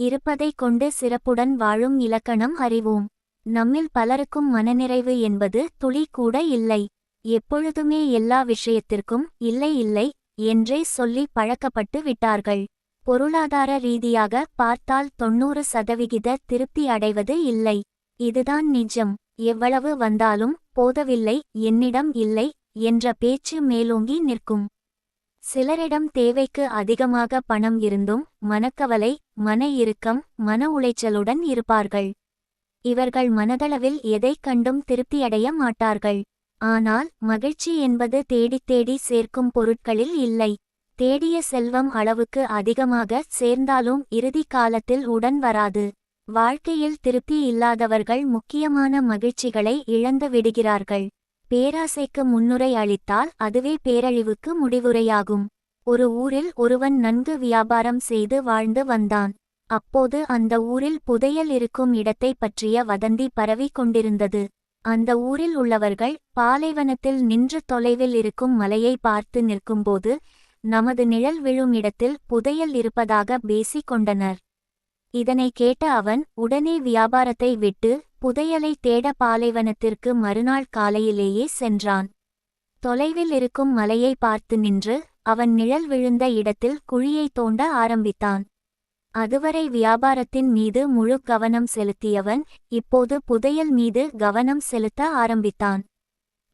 இருப்பதைக் கொண்டு சிறப்புடன் வாழும் இலக்கணம் அறிவோம். நம்மில் பலருக்கும் மனநிறைவு என்பது துளி கூட இல்லை. எப்பொழுதுமே எல்லா விஷயத்திற்கும் இல்லை இல்லை என்றே சொல்லி பழக்கப்பட்டு விட்டார்கள். பொருளாதார ரீதியாக பார்த்தால் தொண்ணூறு சதவிகித திருப்தி அடைவது இல்லை. இதுதான் நிஜம். எவ்வளவு வந்தாலும் போதவில்லை என்னிடம் இல்லை என்ற பேச்சு மேலோங்கி நிற்கும். சிலரிடம் தேவைக்கு அதிகமாக பணம் இருந்தும் மனக்கவலை மன இறுக்கம் மன உளைச்சலுடன் இருப்பார்கள். இவர்கள் மனதளவில் எதைக் கண்டும் திருப்தியடைய மாட்டார்கள். ஆனால் மகிழ்ச்சி என்பது தேடித் தேடி சேர்க்கும் பொருட்களில் இல்லை. தேடிய செல்வம் அளவுக்கு அதிகமாக சேர்ந்தாலும் இறுதி காலத்தில் உடன் வராது. வாழ்க்கையில் திருப்தி இல்லாதவர்கள் முக்கியமான மகிழ்ச்சிகளை இழந்து விடுகிறார்கள். பேராசைக்கு முன்னுரை அளித்தால் அதுவே பேரழிவுக்கு முடிவுரையாகும். ஒரு ஊரில் ஒருவன் நன்கு வியாபாரம் செய்து வாழ்ந்து வந்தான். அப்போது அந்த ஊரில் புதையல் இருக்கும் இடத்தைப் பற்றிய வதந்தி பரவிக் கொண்டிருந்தது. அந்த ஊரில் உள்ளவர்கள் பாலைவனத்தில் நின்று தொலைவில் இருக்கும் மலையை பார்த்து நிற்கும்போது நமது நிழல் விழும் இடத்தில் புதையல் இருப்பதாக பேசிக் கொண்டனர். இதனை கேட்ட அவன் உடனே வியாபாரத்தை விட்டு புதையலை தேட பாலைவனத்திற்கு மறுநாள் காலையிலேயே சென்றான். தொலைவில் இருக்கும் மலையை பார்த்து நின்று அவன் நிழல் விழுந்த இடத்தில் குழியை தோண்ட ஆரம்பித்தான். அதுவரை வியாபாரத்தின் மீது முழு கவனம் செலுத்தியவன் இப்போது புதையல் மீது கவனம் செலுத்த ஆரம்பித்தான்.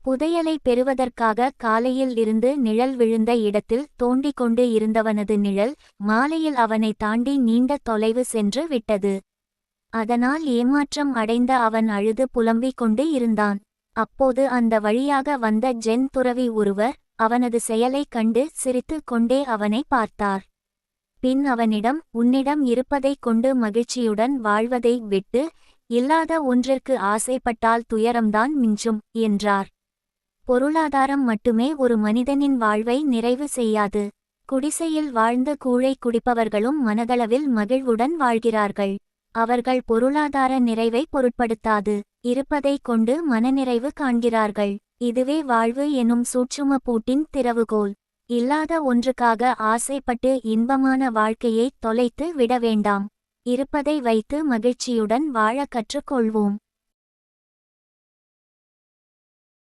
புதையலை பெறுவதற்காக காலையில் இருந்து நிழல் விழுந்த இடத்தில் தோண்டிக் கொண்டு இருந்தவனது நிழல் மாலையில் அவனை தாண்டி நீண்ட தொலைவு சென்று விட்டது. அதனால் ஏமாற்றம் அடைந்த அவன் அழுது புலம்பிக் கொண்டு இருந்தான். அப்போது அந்த வழியாக வந்த ஜென் துறவி ஒருவர் அவனது செயலைக் கண்டு சிரித்துக் கொண்டே அவனை பார்த்தார். பின் அவனிடம் உன்னிடம் இருப்பதைக் கொண்டு மகிழ்ச்சியுடன் வாழ்வதை விட்டு இல்லாத ஒன்றிற்கு ஆசைப்பட்டால் துயரம்தான் மிஞ்சும் என்றார். பொருளாதாரம் மட்டுமே ஒரு மனிதனின் வாழ்வை நிறைவு செய்யாது. குடிசையில் வாழ்ந்து கூழை குடிப்பவர்களும் மனதளவில் மகிழ்வுடன் வாழ்கிறார்கள். அவர்கள் பொருளாதார நிறைவை பொருட்படுத்தாது இருப்பதைக் கொண்டு மனநிறைவு காண்கிறார்கள். இதுவே வாழ்வு எனும் சூட்சும பூட்டின் திறவுகோல். இல்லாத ஒன்றுக்காக ஆசைப்பட்டு இன்பமான வாழ்க்கையை தொலைத்து விட வேண்டாம். இருப்பதை வைத்து மகிழ்ச்சியுடன் வாழ கற்றுக்கொள்வோம்.